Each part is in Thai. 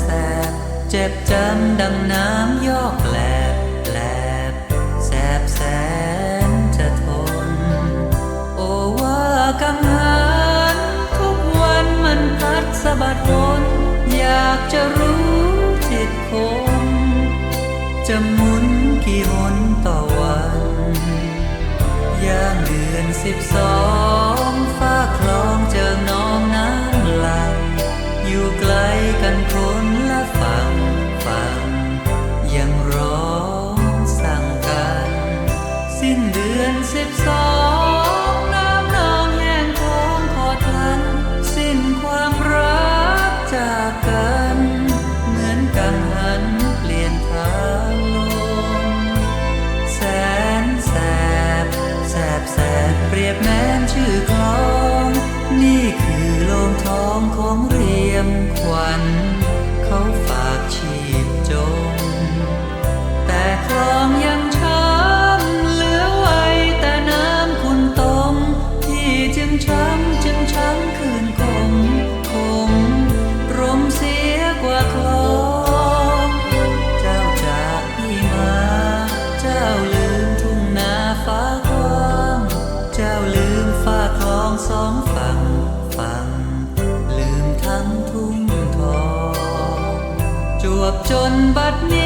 แสบ เจ็บจำดังน้ำยอกแหลบแหลบแสบแสนจะทน โอว่ากังหันทุกวันมันพัดสะบัดวนอยากจะรู้จิตคนจะหมุนกี่หนต่อ นเดื องสองฝั่งฝั่งลืมทั้งทุ่งทอง จวบจนบัดนี้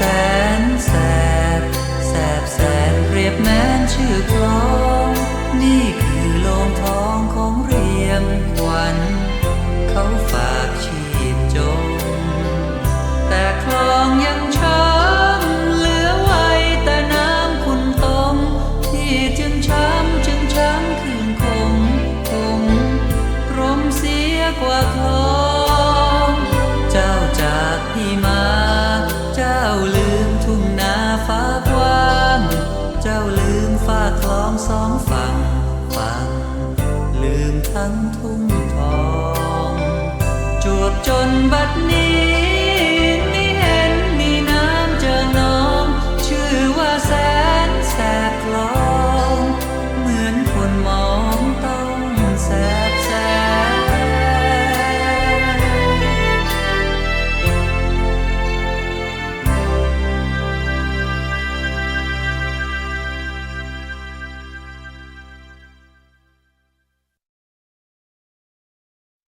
สนแสบแสบแสนเรียบแม้นชื่อคลองนี่คือโลงทองของเรียมขวัญเขาฝากชีพจม แต่คลองยังช้ำเหลือไว้แต่น้ำคุณตมที่จึงช้ำจึงช้ำคืนคงคงรมเสียกว่าคล คลองสองฝั่งฝั่งลืมทั้งทุ่งทอง จวบจนบัดนี้